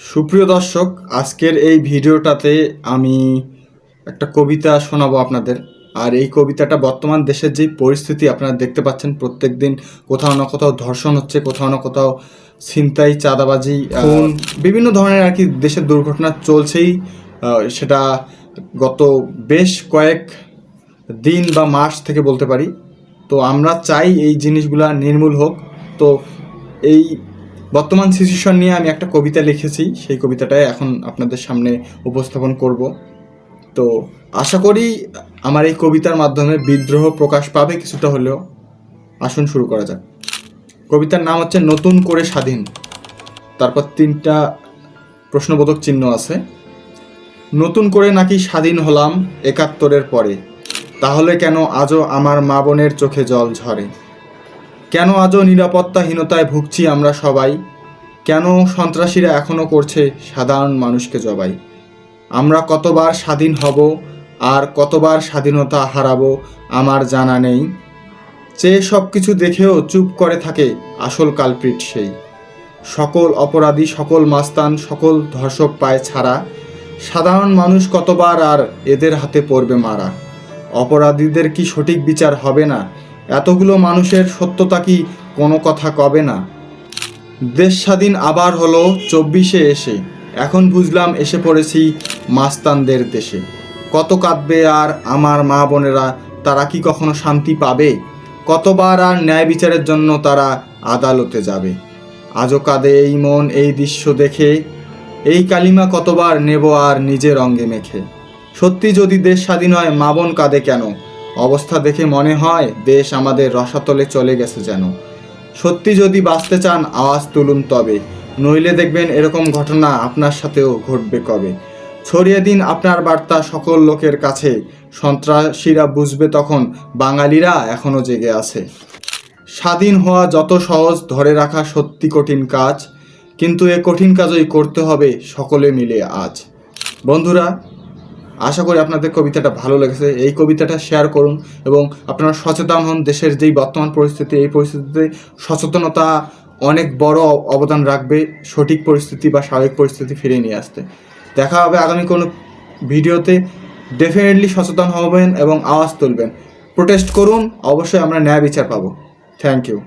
সুপ্রিয় দর্শক আজকের এই ভিডিওটাতে আমি একটা কবিতা শোনাবো আপনাদের। আর এই কবিতাটা বর্তমান দেশের যেই পরিস্থিতি আপনারা দেখতে পাচ্ছেন প্রত্যেক দিন কোথাও না কোথাও ধর্ষণ হচ্ছে কোথাও না কোথাও ছিনতাই চাঁদাবাজি বিভিন্ন ধরনের আর কি দেশের দুর্ঘটনা চলছেই। সেটা গত বেশ কয়েক দিন বা মাস থেকে বলতে পারি। তো আমরা চাই এই জিনিসগুলা নির্মূল হোক। তো এই বর্তমান সিচুয়েশন নিয়ে আমি একটা কবিতা লিখেছি, সেই কবিতাটাই এখন আপনাদের সামনে উপস্থাপন করব। তো আশা করি আমার এই কবিতার মাধ্যমে বিদ্রোহ প্রকাশ পাবে কিছুটা হলেও। আসুন শুরু করা যাক। কবিতার নাম হচ্ছে নতুন করে স্বাধীন তারপর তিনটা প্রশ্নবোধক চিহ্ন আছে। নতুন করে নাকি স্বাধীন হলাম একাত্তরের পরে, তাহলে কেন আজও আমার মা বোনের চোখে জল ঝরে? কেন আজও নিরাপত্তাহীনতায় ভুগছি আমরা সবাই? কেন সন্ত্রাসীরা এখনও করছে সাধারণ মানুষকে জবাই? আমরা কতবার স্বাধীন হব আর কতবার স্বাধীনতা হারাবো আমার জানা নেই। চেয়ে সব কিছু দেখেও চুপ করে থাকে আসল কালপ্রিট সেই। সকল অপরাধী, সকল মাস্তান, সকল ধর্ষক পায় ছাড়া। সাধারণ মানুষ কতবার আর এদের হাতে পড়বে মারা? অপরাধীদের কি সঠিক বিচার হবে না? এতগুলো মানুষের সত্যতা কি কোনো কথা কবে না? দেশ স্বাধীন আবার হলো চব্বিশে এসে। এখন বুঝলাম এসে পড়েছি মাস্তানদের দেশে। কত কাঁদবে আর আমার মা বোনেরা, তারা কি কখনো শান্তি পাবে? কতবার আর ন্যায় বিচারের জন্য তারা আদালতে যাবে। আজও কাঁদে এই মন, এই দৃশ্য দেখে। এই কালিমা কতবার নেব আর নিজের অঙ্গে মেখে। সত্যি যদি দেশ স্বাধীন হয়, মা বোন কাঁদে কেন? অবস্থা দেখে মনে হয় দেশ আমাদের রসাতলে চলে গেছে যেন। সত্যি যদি বাঁচতে চান, আওয়াজ তুলুন তবে। নইলে দেখবেন এরকম ঘটনা আপনার সাথেও ঘটবে কবে। ছড়িয়ে দিন আপনার বার্তা সকল লোকের কাছে। সন্ত্রাসীরা বুঝবে তখন বাঙালিরা এখনও জেগে আছে। স্বাধীন হওয়া যত সহজ, ধরে রাখা সত্যি কঠিন কাজ। কিন্তু এ কঠিন কাজই করতে হবে সকলে মিলে আজ। বন্ধুরা আশা করি আপনাদের কবিতাটা ভালো লেগেছে। এই কবিতাটা শেয়ার করুন এবং আপনারা সচেতন হন দেশের যেই বর্তমান পরিস্থিতি, এই পরিস্থিতিতে সচেতনতা অনেক বড় অবদান রাখবে সঠিক পরিস্থিতি বা স্বাভাবিক পরিস্থিতি ফিরিয়ে নিয়ে আসতে। দেখা হবে আগামী কোনো ভিডিওতে। ডেফিনেটলি সচেতন হবেন এবং আওয়াজ তুলবেন। প্রোটেস্ট করুন, অবশ্যই আমরা ন্যায় বিচার পাবো। Thank you